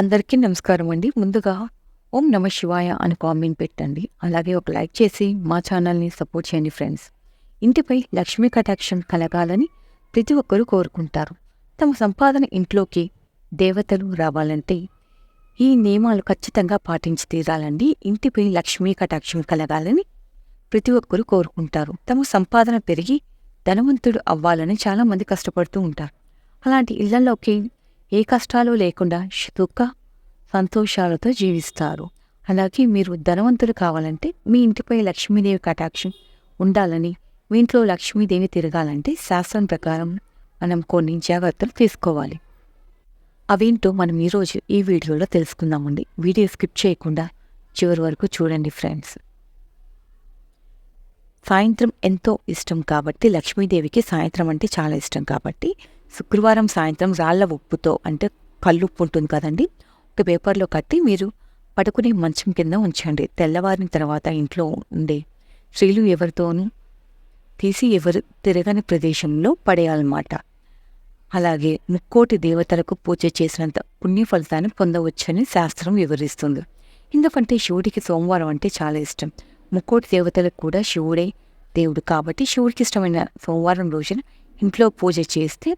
అందరికీ నమస్కారం అండి. ముందుగా ఓం నమ శివాయ అని కామెంట్ పెట్టండి. అలాగే ఒక లైక్ చేసి మా ఛానల్ని సపోర్ట్ చేయండి ఫ్రెండ్స్. ఇంటిపై లక్ష్మీ కటాక్షం కలగాలని ప్రతి ఒక్కరూ కోరుకుంటారు. తమ సంపాదన ఇంట్లోకి దేవతలు రావాలంటే ఈ నియమాలు ఖచ్చితంగా పాటించి తీరాలండి. ఇంటిపై లక్ష్మీ కటాక్షం కలగాలని ప్రతి ఒక్కరూ కోరుకుంటారు. తమ సంపాదన పెరిగి ధనవంతుడు అవ్వాలని చాలామంది కష్టపడుతూ ఉంటారు. అలాంటి ఇళ్ళలోకి ఏ కష్టాలు లేకుండా దుఃఖ సంతోషాలతో జీవిస్తారు. అలాగే మీరు ధనవంతులు కావాలంటే మీ ఇంటిపై లక్ష్మీదేవి కటాక్షం ఉండాలని మీ ఇంట్లో లక్ష్మీదేవి తిరగాలంటే శాస్త్రం ప్రకారం మనం కొన్ని జాగ్రత్తలు తీసుకోవాలి. అవేంటో మనం ఈరోజు ఈ వీడియోలో తెలుసుకుందామండి. వీడియో స్కిప్ చేయకుండా చివరి వరకు చూడండి ఫ్రెండ్స్. సాయంత్రం ఎంతో ఇష్టం కాబట్టి లక్ష్మీదేవికి సాయంత్రం అంటే చాలా ఇష్టం కాబట్టి శుక్రవారం సాయంత్రం రాళ్ళ ఉప్పుతో అంటే కల్లుప్పు ఉంటుంది కదండి ఒక పేపర్లో కట్టి మీరు పడుకునే మంచం కింద ఉంచండి. తెల్లవారిన తర్వాత ఇంట్లో ఉండే స్త్రీలు ఎవరితోనూ తీసి ఎవరు తిరగని ప్రదేశంలో పడేయాలన్నమాట. అలాగే ముక్కోటి దేవతలకు పూజ చేసినంత పుణ్య ఫలితాన్ని పొందవచ్చని శాస్త్రం వివరిస్తుంది. ఎందుకంటే శివుడికి సోమవారం అంటే చాలా ఇష్టం. ముక్కోటి దేవతలకు కూడా శివుడే దేవుడు కాబట్టి శివుడికి ఇష్టమైన సోమవారం రోజున ఇంట్లో పూజ చేస్తే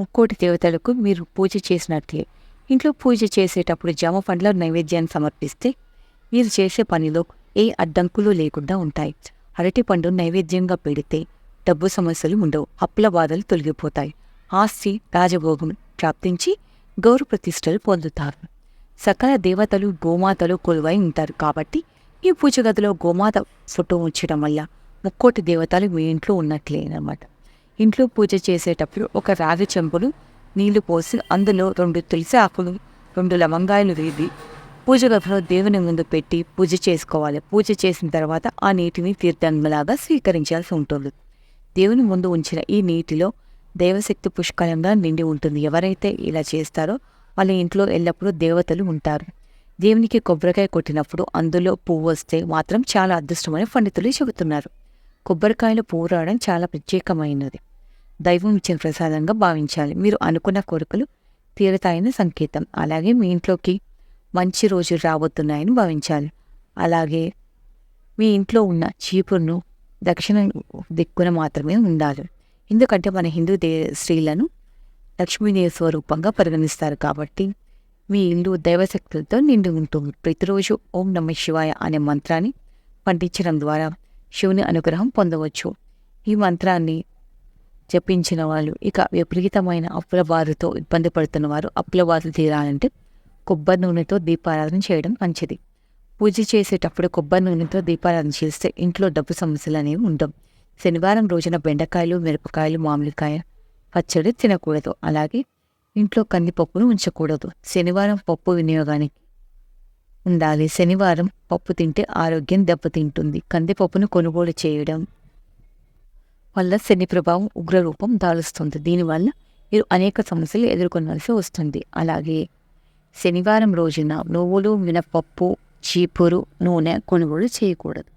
ముక్కోటి దేవతలకు మీరు పూజ చేసినట్లే. ఇంట్లో పూజ చేసేటప్పుడు జామ పండ్ల నైవేద్యాన్ని సమర్పిస్తే మీరు చేసే పనిలో ఏ అడ్డంకులు లేకుండా ఉంటాయి. అరటి పండు నైవేద్యంగా పెడితే డబ్బు సమస్యలు ఉండవు అప్పుల బాధలు తొలగిపోతాయి. ఆస్తి రాజభోగం ప్రాప్తించి గౌరవ ప్రతిష్టలు పొందుతారు. సకల దేవతలు గోమాతలు కొలువై ఉంటారు కాబట్టి ఈ పూజ గదిలో గోమాత ఫోటో ఉంచడం వల్ల ముక్కోటి దేవతలు మీ ఇంట్లో ఉన్నట్లేనమాట ఇంట్లో పూజ చేసేటప్పుడు ఒక రాగి చెంపులు నీళ్ళు పోసి అందులో రెండు తులసి ఆకులు రెండు లవంగాయలు వేది పూజ గదిలో దేవుని ముందు పెట్టి పూజ చేసుకోవాలి. పూజ చేసిన తర్వాత ఆ నీటిని తీర్థంలాగా స్వీకరించాల్సి ఉంటుంది. దేవుని ముందు ఉంచిన ఈ నీటిలో దేవశక్తి పుష్కలంగా నిండి ఉంటుంది. ఎవరైతే ఇలా చేస్తారో వాళ్ళ ఇంట్లో ఎల్లప్పుడూ దేవతలు ఉంటారు. దేవునికి కొబ్బరికాయ కొట్టినప్పుడు అందులో పువ్వు వస్తే మాత్రం చాలా అదృష్టమని పండితులు చెబుతున్నారు. కొబ్బరికాయలు పువ్వు రావడం చాలా ప్రత్యేకమైనది. దైవం ఇచ్చిన ప్రసాదంగా భావించాలి. మీరు అనుకున్న కోరికలు తీరతాయని సంకేతం. అలాగే మీ ఇంట్లోకి మంచి రోజులు రాబోతున్నాయని భావించాలి. అలాగే మీ ఇంట్లో ఉన్న చీపురును దక్షిణ దిక్కున మాత్రమే ఉండాలి. ఎందుకంటే మన హిందూ దే స్త్రీలను లక్ష్మీదేవి స్వరూపంగా పరిగణిస్తారు కాబట్టి మీ ఇల్లు దైవశక్తులతో నిండి ఉంటుంది. ప్రతిరోజు ఓం నమ శివాయ అనే మంత్రాన్ని పండించడం ద్వారా శివుని అనుగ్రహం పొందవచ్చు. ఈ మంత్రాన్ని చెప్పించిన వాళ్ళు ఇక విపరీతమైన అప్పుల బాధతో ఇబ్బంది పడుతున్న వారు అప్పుల బాధలు తీరాలంటే కొబ్బరి నూనెతో దీపారాధన చేయడం మంచిది. పూజ చేసేటప్పుడు కొబ్బరి నూనెతో దీపారాధన చేస్తే ఇంట్లో డబ్బు సమస్యలు అనేవి ఉండవు. శనివారం రోజున బెండకాయలు మిరపకాయలు మామిడికాయ పచ్చడి తినకూడదు. అలాగే ఇంట్లో కందిపప్పును ఉంచకూడదు. శనివారం పప్పు వినియోగానికి ఉండాలి. శనివారం పప్పు తింటే ఆరోగ్యం దెబ్బతింటుంది. కందిపప్పును కొనుగోలు చేయడం వల్ల శని ప్రభావం ఉగ్రరూపం దాలుస్తుంది. దీనివల్ల మీరు అనేక సమస్యలు ఎదుర్కొనవలసి వస్తుంది. అలాగే శనివారం రోజున నువ్వులు మినపప్పు చీపురు నూనె కొనుగోలు చేయకూడదు.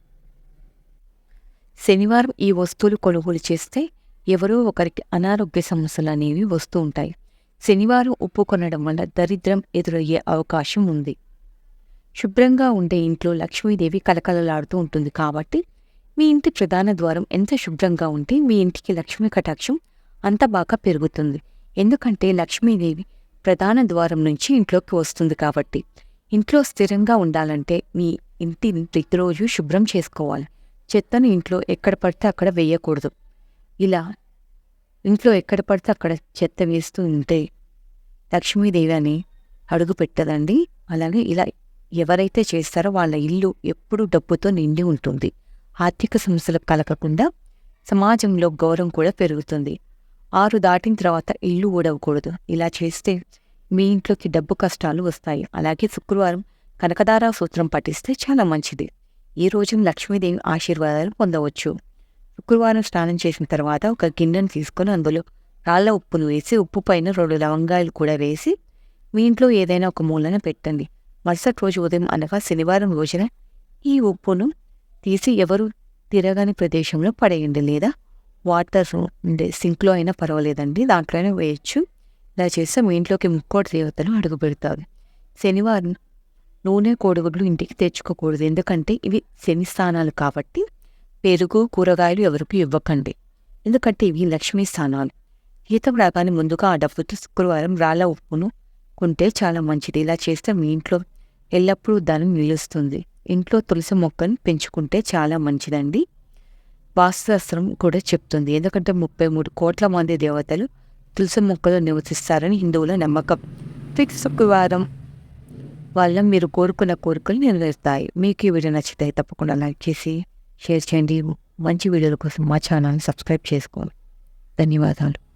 శనివారం ఈ వస్తువులు కొనుగోలు చేస్తే ఎవరో ఒకరికి అనారోగ్య సమస్యలు అనేవి వస్తూ ఉంటాయి. శనివారం ఉప్పు కొనడం వల్ల దరిద్రం ఎదురయ్యే అవకాశం ఉంది. శుభ్రంగా ఉండే ఇంట్లో లక్ష్మీదేవి కలకలలాడుతూ ఉంటుంది కాబట్టి మీ ఇంటి ప్రధాన ద్వారం ఎంత శుభ్రంగా ఉంటే మీ ఇంటికి లక్ష్మీ కటాక్షం అంత బాగా పెరుగుతుంది. ఎందుకంటే లక్ష్మీదేవి ప్రధాన ద్వారం నుంచి ఇంట్లోకి వస్తుంది కాబట్టి. ఇంట్లో స్థిరంగా ఉండాలంటే మీ ఇంటిని ప్రతిరోజు శుభ్రం చేసుకోవాలి. చెత్తను ఇంట్లో ఎక్కడ పడితే అక్కడ వేయకూడదు. ఇలా ఇంట్లో ఎక్కడ పడితే అక్కడ చెత్త వేస్తూ ఉంటే లక్ష్మీదేవి అని అడుగు పెట్టదండి. అలాగే ఇలా ఎవరైతే చేస్తారో వాళ్ళ ఇల్లు ఎప్పుడూ డబ్బుతో నిండి ఉంటుంది. ఆర్థిక సమస్యలు కలగకుండా సమాజంలో గౌరవం కూడా పెరుగుతుంది. ఆరు దాటిన తర్వాత ఇల్లు ఊడవకూడదు ఇలా చేస్తే మీ ఇంట్లోకి డబ్బు కష్టాలు వస్తాయి. అలాగే శుక్రవారం కనకదారా సూత్రం పఠిస్తే చాలా మంచిది. ఈ రోజు లక్ష్మీదేవి ఆశీర్వాదాలు పొందవచ్చు. శుక్రవారం స్నానం చేసిన తర్వాత ఒక గిన్నెను తీసుకొని అందులో రాళ్ళ ఉప్పును వేసి ఉప్పు పైన రెండు లవంగాయలు కూడా వేసి మీ ఇంట్లో ఏదైనా ఒక మూలన పెట్టండి. మరుసటి రోజు ఉదయం అనగా శనివారం రోజున ఈ ఉప్పును తీసి ఎవరు తిరగని ప్రదేశంలో పడేయండి లేదా? వాటర్ ఉండే సింక్లో అయినా పర్వాలేదండి. దాంట్లోనే వేయచ్చు. ఇలా చేస్తే మీ ఇంట్లోకి ముక్కోటి దేవతలు అడుగు పెడతారు. శనివారం నూనె కోడిగుడ్లు ఇంటికి తెచ్చుకోకూడదు. ఎందుకంటే ఇవి శని స్థానాలు కాబట్టి పెరుగు కూరగాయలు ఎవరికి ఇవ్వకండి. ఎందుకంటే ఇవి లక్ష్మీ స్థానాలు. జీతం రాగానే ముందుగా ఆ డబ్బుతో శుక్రవారం రాళ్ళ ఉప్పును కొంటే చాలా మంచిది. ఇలా చేస్తే మీ ఇంట్లో ఎల్లప్పుడూ ధనం నిలుస్తుంది. ఇంట్లో తులసి మొక్కను పెంచుకుంటే చాలా మంచిదండి. వాస్తుశాస్త్రం కూడా చెప్తుంది. ఎందుకంటే ముప్పై మూడు కోట్ల మంది దేవతలు తులసి మొక్కలు నివసిస్తారని హిందువుల నమ్మకం. ఫిక్స్ శుక్రవారం వల్ల మీరు కోరుకున్న కోరికలు నెరవేరుతాయి. మీకు ఈ వీడియో నచ్చితే తప్పకుండా లైక్ చేసి షేర్ చేయండి. మంచి వీడియోల కోసం మా ఛానల్ని సబ్స్క్రైబ్ చేసుకోండి. ధన్యవాదాలు.